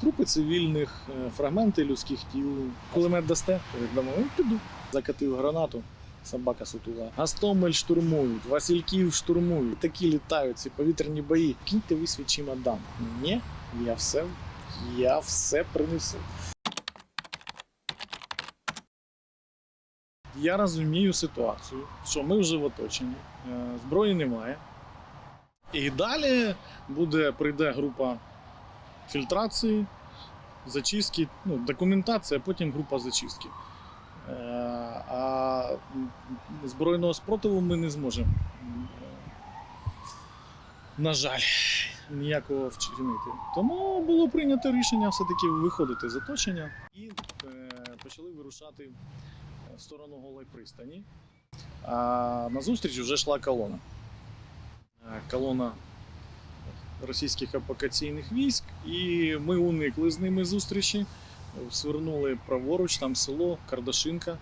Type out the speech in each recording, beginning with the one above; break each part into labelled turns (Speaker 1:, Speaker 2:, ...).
Speaker 1: Трупи цивільних, е, фрагменти людських тіл. Кулемет дасте? Дамо, ну, піду. Закатив гранату. Собака сутула. Гастомель штурмують, Васильків штурмують. Такі літають ці повітряні бої. Кіньте ви свій чемодан. Ні, я все, я все принесу. Я розумію ситуацію, що ми вже в оточенні, е, зброї немає. І далі буде, прийде група фільтрації, зачистки, ну, документація, а потім група зачистки. Е, А збройного спротиву ми не зможемо. На жаль, ніякого вчинити. Тому було прийнято рішення все-таки виходити з оточення і е, почали вирушати в сторону голої пристані. А назустріч вже йшла колона. Е, Колона російських окупаційних військ, і ми уникли з ними зустрічі, свернули праворуч, там село Кардашинка,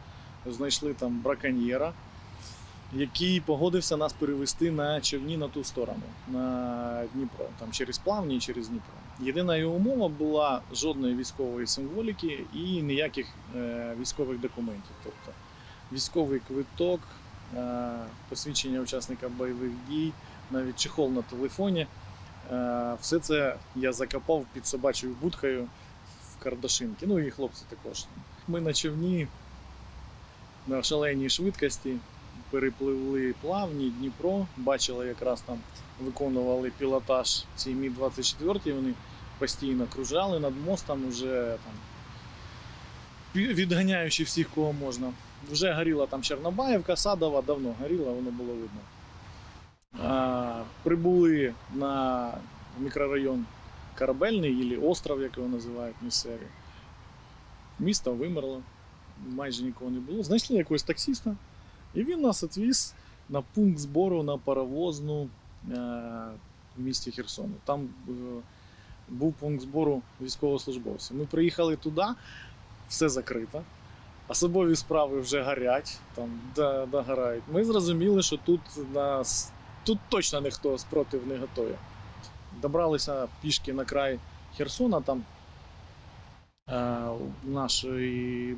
Speaker 1: знайшли там браконьєра, який погодився нас перевести на човні на ту сторону, на Дніпро, там через плавні через Дніпро. Єдина його умова була жодної військової символіки і ніяких е, військових документів. Тобто військовий квиток, е, посвідчення учасника бойових дій, навіть чехол на телефоні. Е, Все це я закопав під собачою будкою в Кардашинки. Ну і хлопці також. Ми на човні на шаленій швидкості перепливли плавні Дніпро, бачили, якраз там виконували пілотаж ці Мі-24, вони постійно кружали над мостом, вже там відганяючи всіх, кого можна. Вже горіла там Чорнобаївка, Садова, давно горіла, воно було видно. Прибули на мікрорайон Корабельний або остров, як його називають місцеві. Місто вимерло, майже нікого не було. Знайшли якогось таксіста, і він нас відвіз на пункт збору на паровозну е, в місті Херсону. Там е, був пункт збору військовослужбовців. Ми приїхали туди, все закрито. Особові справи вже горять, там догорають. Ми зрозуміли, що тут нас тут точно ніхто спротив не готує. Добралися пішки на край Херсона, там е, наш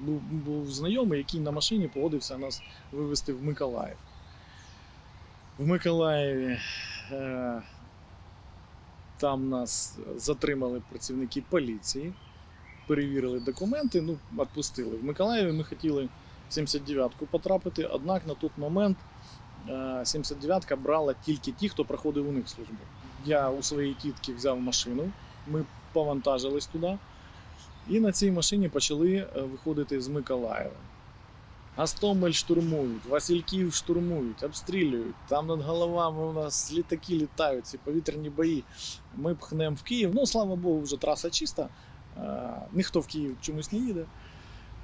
Speaker 1: був, був знайомий, який на машині погодився нас вивезти в Миколаїв. В Миколаєві е, там нас затримали працівники поліції, перевірили документи, ну, відпустили. В Миколаєві ми хотіли в 79-ку потрапити, однак на той момент 79-ка брала тільки ті, хто проходив у них службу. Я у своїй тітки взяв машину, ми повантажились туди, і на цій машині почали е, виходити з Миколаєва. Гастомель штурмують, Васильків штурмують, обстрілюють. Там над головами у нас літаки літають, ці повітряні бої. Ми пхнемо в Київ. Ну, слава Богу, вже траса чиста. Е, Ніхто в Київ чомусь не їде.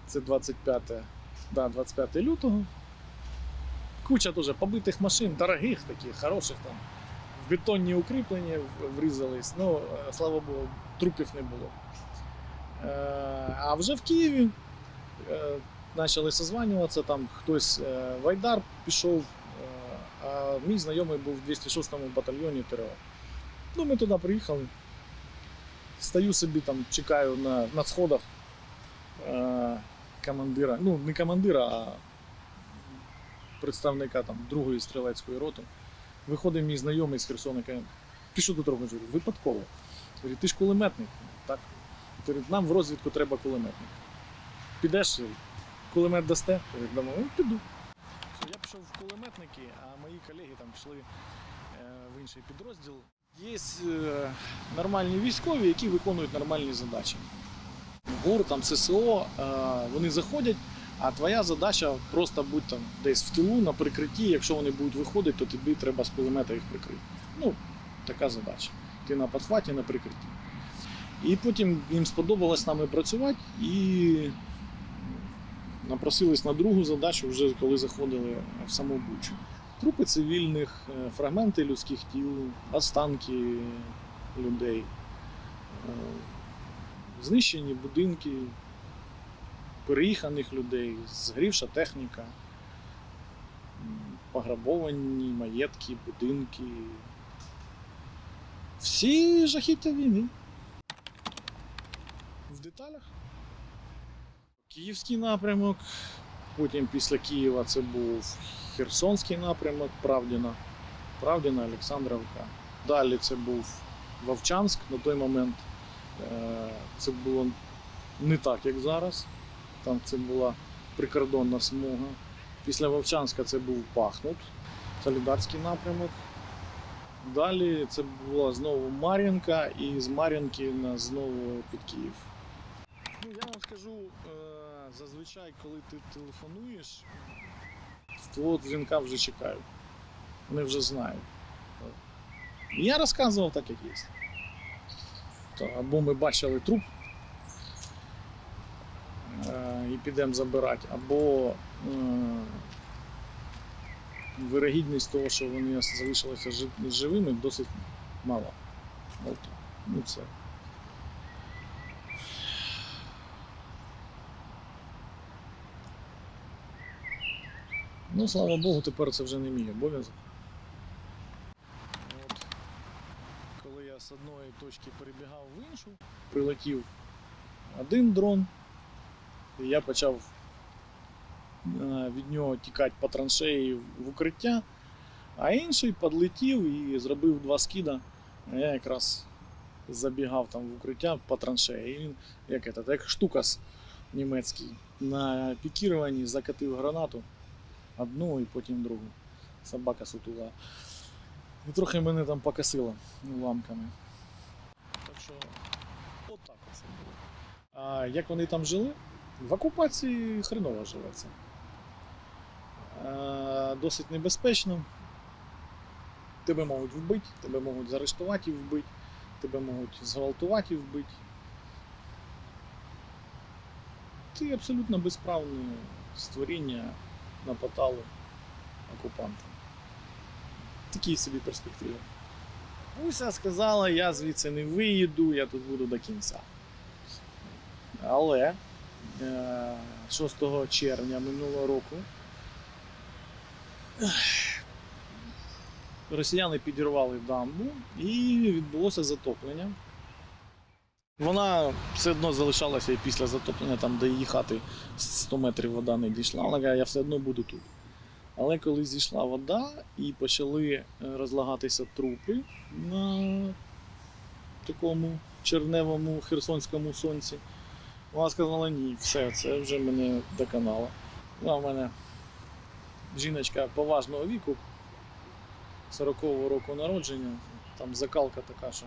Speaker 1: Це 25, да, 25 лютого. Куча дуже побитих машин, дорогих таких, хороших там. В бетонні укріплення врізались. Ну, е, слава Богу, трупів не було. Е, А вже в Києві е, почали созванюватися, там хтось в Айдар пішов, а мій знайомий був в 206-му батальйоні ТРО. Ну, ми туди приїхали. Стою собі там, чекаю на, на сходах командира, ну не командира, а представника там другої стрілецької роти. Виходить мій знайомий з Херсона, каже, ти що тут робиш? Випадково. Говорю, ти ж кулеметник. Так. Нам в розвідку треба кулеметник. Підеш, кулемет дасте? Говорю, дамо, ну піду. Я пішов в кулеметники, а мої колеги там пішли е, в інший підрозділ. Є е, нормальні військові, які виконують нормальні задачі. ГУР, там ССО, е, вони заходять, а твоя задача просто будь там десь в тилу на прикритті. Якщо вони будуть виходити, то тобі треба з кулемета їх прикрити. Ну, така задача. Ти на подхваті, на прикритті. І потім їм сподобалось з нами працювати і напросились на другу задачу, вже коли заходили в саму Бучу. Трупи цивільних, е, фрагменти людських тіл, останки людей, е, знищені будинки, переїханих людей, згрівша техніка, пограбовані маєтки, будинки. Всі жахіття війни. В деталях. Київський напрямок. Потім після Києва це був Херсонський напрямок, Правдіна, Правдіна, Олександровка. Далі це був Вовчанськ. На той момент е, це було не так, як зараз. Там це була прикордонна смуга. Після Вовчанська це був Пахнут, Солідарський напрямок. Далі це була знову Мар'їнка, і з Мар'їнки знову під Київ. Ну, я вам скажу, е, зазвичай, коли ти телефонуєш, твого дзвінка вже чекають. Вони вже знають. Я розказував так, як є. Або ми бачили труп е, підемо забирати, або е, вирогідність того, що вони залишилися живими, досить мала. От. Ну, це. Ну, слава Богу, тепер це вже не мій обов'язок. Коли я з одної точки перебігав в іншу, прилетів один дрон, і я почав е, від нього тікати по траншеї в укриття, а інший підлетів і зробив два скида. Я якраз забігав там в укриття по траншеї. І він, як, это, як штукас німецький, на пікіруванні закатив гранату одну і потім другу. Собака сутула. І трохи мене там покосило уламками. Так що, отак оце було. А як вони там жили? В окупації хреново живеться. Е, Досить небезпечно. Тебе можуть вбити, тебе можуть заарештувати і вбити, тебе можуть зґвалтувати і вбити. Ти абсолютно безправне створіння на поталу окупантам. Такі собі перспективи. Уся сказала, я звідси не виїду, я тут буду до кінця. Але 6 червня минулого року росіяни підірвали дамбу і відбулося затоплення. Вона все одно залишалася і після затоплення, там, до її хати 100 метрів вода не дійшла. Каже, я все одно буду тут. Але коли зійшла вода і почали е, розлагатися трупи на такому черневому херсонському сонці, вона сказала, ні, все, це вже мене доконало. Вона в мене жіночка поважного віку, 40-го року народження, там закалка така, що.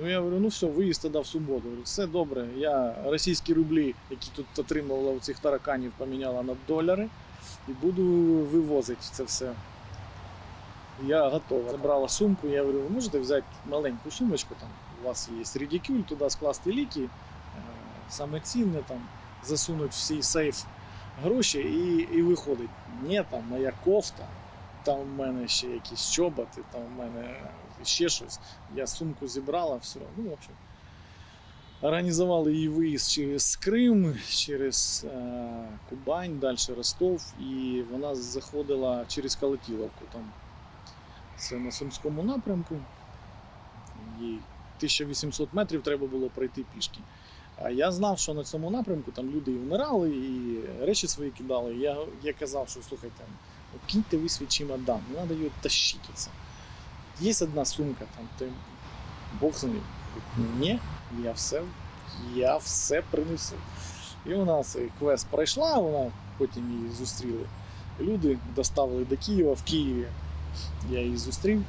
Speaker 1: Ну я говорю, ну все, виїзд тоді в суботу. Все добре. Я російські рублі, які тут отримувала у цих тараканів, поміняла на долари і буду вивозити це все. Я готова. Забрала сумку, я говорю, ви можете взяти маленьку сумочку, там у вас є редикюль, туди скласти ліки, саме цінне там, засунуть в сейф гроші і, і виходить. Ні, там моя кофта, там в мене ще якісь чоботи, там в мене ще щось. Я сумку зібрала, все. Ну, в общем. Організували її виїзд через Крим, через е, Кубань, далі Ростов, і вона заходила через Калатіловку. Там. Це на Сумському напрямку. Їй 1800 метрів треба було пройти пішки. Я знав, що на цьому напрямку там люди і вмирали, і речі свої кидали. Я, я казав, що слухайте, ну, киньте ви свій чемодан, не треба його тащити. Це. Є одна сумка, там, ти Бог з ним. Ні, я все, я все принесу. І вона цей квест пройшла, вона потім її зустріли. Люди доставили до Києва в Києві. Я її зустрів,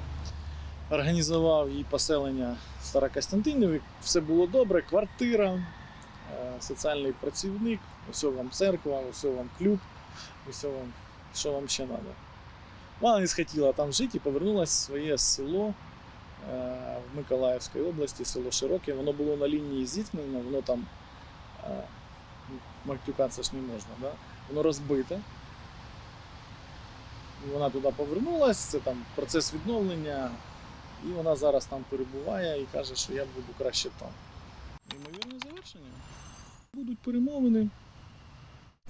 Speaker 1: організував їй поселення в Старокостянтиніві. Все було добре, квартира, е, соціальний працівник, усе вам церква, усе вам клуб, усе вам, що вам ще треба. Вона не схотіла там жити і повернулася в своє село е, в Миколаївській області, село Широке. Воно було на лінії зіткнення, воно там е, матюкатися ж не можна, да? воно розбите. Вона туди повернулася, це там процес відновлення, і вона зараз там перебуває і каже, що я буду краще там. Ймовірне завершення. Будуть перемовини.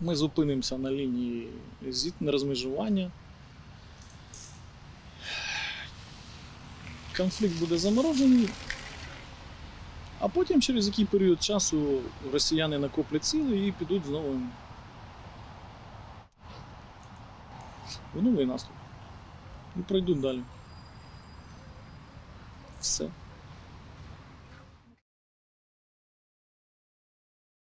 Speaker 1: Ми зупинимося на лінії розмежування. Конфлікт буде заморожений. А потім, через який період часу, росіяни накоплять сили і підуть з новим в новий наступ. І пройдуть далі. Все.